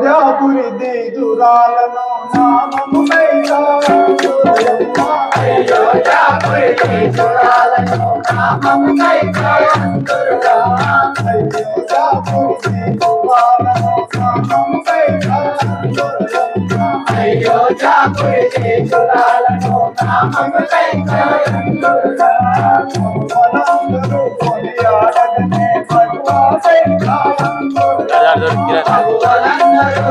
అయోధ్యాపురి దేదురాలను నామమునైనా అయోధ్యాపురి దేదురాలను నామమునైనా మనందరూ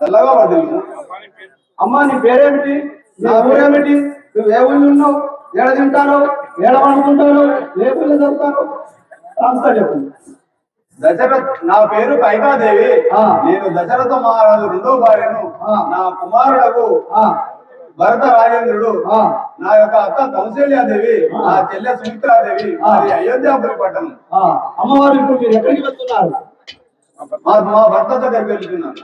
చల్లగా పడ్డాను అమ్మా నీ పేరేమిటి? నా ఊరేమిటి నువ్వు ఏ ఊళ్ళు ఉన్నావు? ఏడ తింటాను ఏడ పండుకుంటాను ఏ పిల్లలు చదువుతాను అంతా చెప్పండి దశరథ్ నా పేరు కైకాదేవి ఆ. నేను దశరథ మహారాజు రెండో భార్యను. నా కుమారుడకు భరత రాజేంద్రుడు. నా యొక్క అక్క కౌశల్యాదేవి. నా చెల్లె సుమిత్రాదేవి. ఆ. అది అయోధ్యాపురి పట్టణం. అమ్మవారు ఇప్పుడు మీరు ఎక్కడికి వెళ్తున్నారు? మా భర్త దగ్గరికి వెళ్తున్నాను.